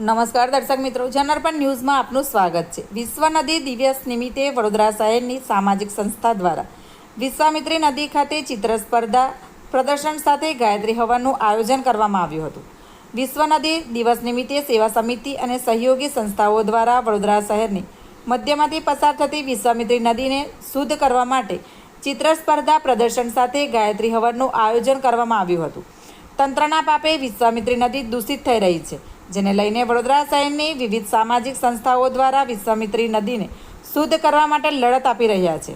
નમસ્કાર દર્શક મિત્રો જનરપન ન્યૂઝમાં આપનું સ્વાગત છે. વિશ્વ નદી દિવસ નિમિત્તે વડોદરા શહેરની સામાજિક સંસ્થા દ્વારા વિશ્વામિત્રી નદી ખાતે ચિત્ર સ્પર્ધા પ્રદર્શન સાથે ગાયત્રી હવનનું આયોજન કરવામાં આવ્યું હતું. વિશ્વ નદી દિવસ નિમિત્તે સેવા સમિતિ અને સહયોગી સંસ્થાઓ દ્વારા વડોદરા શહેરની મધ્યમાંથી પસાર થતી વિશ્વામિત્રી નદીને શુદ્ધ કરવા માટે ચિત્ર સ્પર્ધા પ્રદર્શન સાથે ગાયત્રી હવનનું આયોજન કરવામાં આવ્યું હતું. તંત્રના પાપે વિશ્વામિત્રી નદી દૂષિત થઈ રહી છે. જેને લઈને વડોદરા શહેરની વિવિધ સામાજિક સંસ્થાઓ દ્વારા વિશ્વામિત્રી નદીને શુદ્ધ કરવા માટે લડત આપી રહ્યા છે.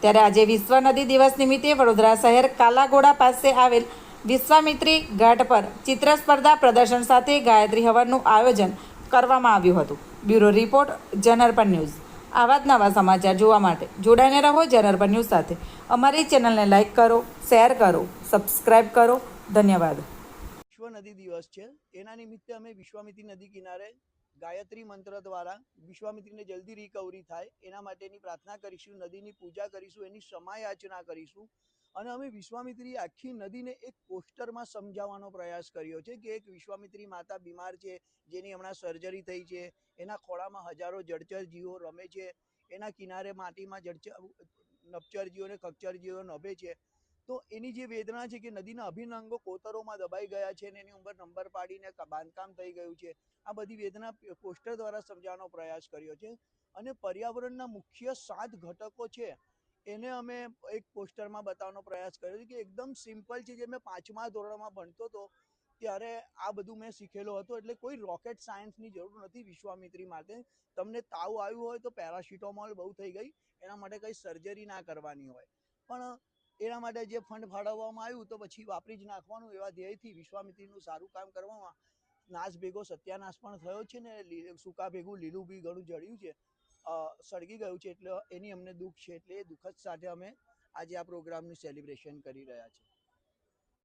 ત્યારે આજે વિશ્વ નદી દિવસ નિમિત્તે વડોદરા શહેર કાલાઘોડા પાસે આવેલ વિશ્વામિત્રી ઘાટ પર ચિત્ર સ્પર્ધા પ્રદર્શન સાથે ગાયત્રી હવનનું આયોજન કરવામાં આવ્યું હતું. બ્યુરો રિપોર્ટ જનરપન ન્યૂઝ. આવા જ નવા સમાચાર જોવા માટે જોડાઈને રહો જનરપન ન્યૂઝ સાથે. અમારી ચેનલને લાઇક કરો, શેર કરો સબસ્ક્રાઈબ કરો. ધન્યવાદ. નદી દિવસ છે. એના નિમિત્તે અમે વિશ્વામિત્રી નદી કિનારે ગાયત્રી મંત્ર દ્વારા વિશ્વામિત્રીને જલ્દી રિકવરી થાય. એના માટેની પ્રાર્થના કરીશું, નદીની પૂજા કરીશું, એની સમાયાચના કરીશું અને અમે વિશ્વામિત્રી આખી નદીને એક પોસ્ટરમાં સમજાવવાનો પ્રયાસ કર્યો છે કે એક વિશ્વામિત્રી માતા બીમાર છે, જેની હમણાં સર્જરી થઈ છે, એના ખોળામાં હજારો જળચર જીવો રમે છે, એના કિનારે માટીમાં જળચર નપચર જીવો અને જીવો નભે છે. તો એની જે વેદના છે કે નદીના અભિન્ન અંગો કોતરોમાં દબાઈ ગયા છે અને એની ઉપર નંબર પાડીને બાંધકામ થઈ ગયું છે, આ બધી વેદના પોસ્ટર દ્વારા સમજાવવાનો પ્રયાસ કર્યો છે. અને પર્યાવરણના મુખ્ય સાત ઘટકો છે, એને અમે એક પોસ્ટરમાં બતાવવાનો પ્રયાસ કર્યો છે કે એકદમ સિમ્પલ છે, જે મેં પાંચમા ધોરણમાં ભણતો હતો ત્યારે આ બધું મેં શીખેલો હતો, એટલે કોઈ રોકેટ સાયન્સની જરૂર નથી વિશ્વામિત્રી માટે. તમને તાવ આવ્યું હોય તો પેરાસિટામોલ બહુ થઈ ગઈ, એના માટે કંઈ સર્જરી ના કરવાની હોય. પણ એના માટે જે ફંડ ફાળવવામાં આવ્યું તો પછી વાપરી જ નાખવાનું એવા ધ્યેયથી વિશ્વામિત્રીનું સારું કામ કરવામાં નાશ ભેગો સત્યાનાશ પણ થયો છે ને સૂકા ભેગું લીલું બી ઘણું જળ્યું છે. સળગી ગયું છે એટલે એની અમને દુઃખ છે એટલે એ દુઃખદ સાથે અમે આજે આ પ્રોગ્રામનું સેલિબ્રેશન કરી રહ્યા છીએ